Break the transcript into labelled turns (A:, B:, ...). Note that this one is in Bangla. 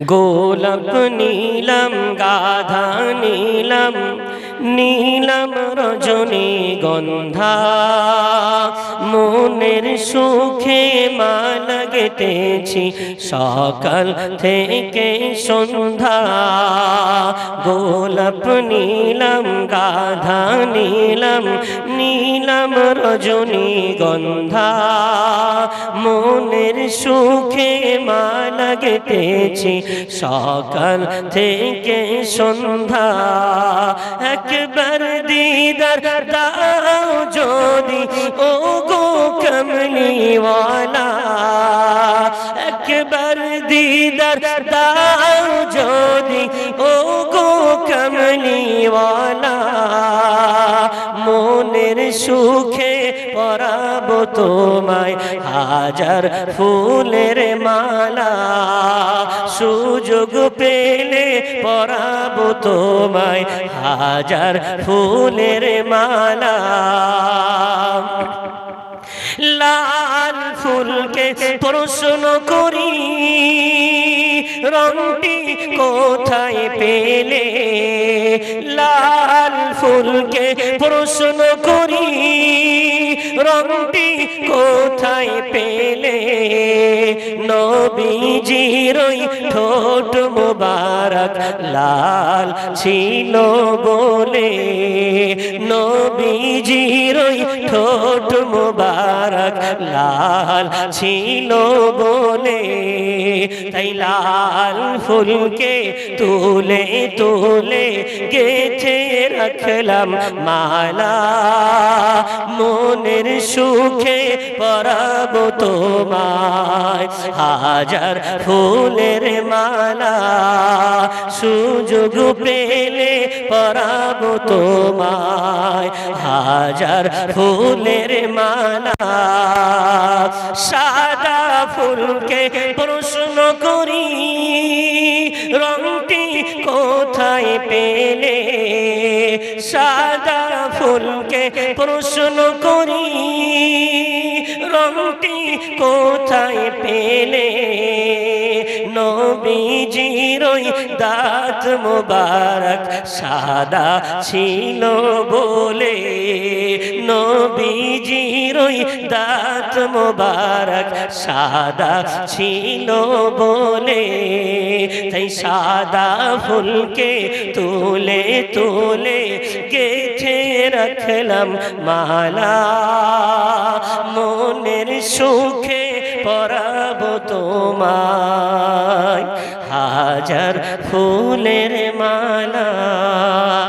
A: গোলাপ নীলম গাধা নীলম নীলম রজনী গন্ধা। মনের সুখে মা লাগতেছি সকাল থেকে সন্ধ্যা। গোলাপ নীলম, গাধা নীলম নীলম রজনী গন্ধা। মনের সুখে মাল গেতেছি সকাল থেকে সন্ধ্যা। একবার দিদার দাও যদি ও গো কমলিওয়ালা। একবার দিদার দাও মনের সুখে পরাব তোমায়। হাজার ফুলের মালা সুযোগ পেলে পরাব তোমায়। হাজার ফুলের মালা। লাল ফুলকে প্রশ্ন করি রংটি কোথায় পেলে? লাল ফুলকে প্রশ্ন করি রংটি কোথায় পেলে? নবীজির ওই ঠোঁট মুবারক লাল ছিল বলে। নবীজির ওই ঠোঁট মুবারক লাল ছিল বলে। তাই লাল ফুলকে তুলে তুলে গেছে রাখলাম মালা। মনের সুখে পরাব তোমায়। হাজার ফুলের মালা সুযোগ পেলে পরাব তোমায়। হাজার ফুলের মালা সাদা ফুলকে প্রশ্ন করি, রংটি কোথায় পেলে? সাদা ফুলকে প্রশ্ন করি রংটি কোথায় পেলে? নবীজির ওই দাঁত মোবারক সাদা ছিল বলে। নবীজির ওই দাঁত মোবারক সাদা ছিল বলে। তাই সাদা ফুলকে তুলে তুলে গেছে রাখলাম মালা। মনের সুখে পরাব তোমায় হাজার ফুলের মালা।